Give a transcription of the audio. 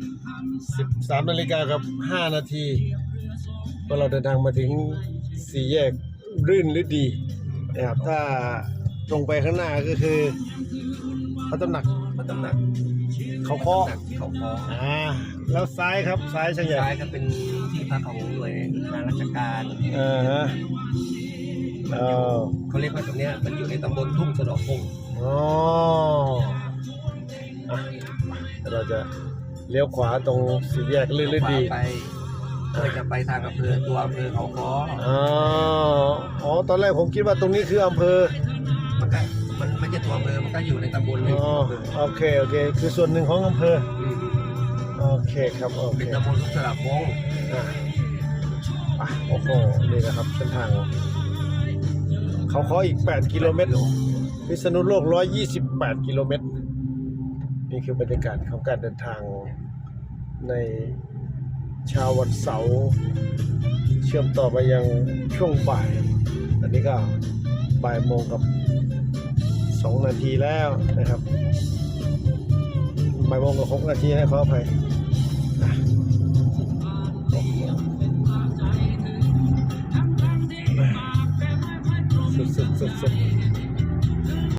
13นาฬิกากับ 5 นาทีก็เราเดินทางมาถึงสี่แยกรื่นฤดีนะครับถ้าตรงไปข้างหน้าก็คือพระตำหนักพระตำหนักเขาเคาะพระตำหนักเขาคออ่าแล้วซ้ายครับซ้ายช่างใหญ่ซ้ายก็เป็นที่พักของหน่วยงานราชการอ่าฮะมันอ๋อยู่อเขาเรียกว่าตรงเนี้ยมันอยู่ในตำบลทุ่งสะดอกพงอ๋ออะเดี๋ยวเราจะ เลี้ยวขวาตรงสี่แยกรื่นฤดีไปเพื่อจะไปทางอำเภอตัวอำเภอเขาคออ๋ออ๋อตอนแรกผมคิดว่าตรงนี้คืออำเภอมันก็มันไม่ใช่ตัวอำเภอมันก็อยู่ในตำบลหนึ่งอ๋อโอเคโอเค คือส่วนหนึ่งของอำเภอมโอเคครับโอเคเป็นตำบลทุ่งสะดอกพงอะอะโอ้โหนี่นะครับเส้นทางเขาขออีก 8 กิโลเมตรพิษณุโลก 128 กิโลเมตร นี่คือบรรยากาศของการเดินทางในเช้าวันเสาร์เชื่อมต่อไปยังช่วงบ่ายอันนี้ก็บ่ายโมงกับ 2 นาทีแล้วนะครับบ่ายโมงกับ 6 นาทีให้ขออภัยสุดสุดสุดสุด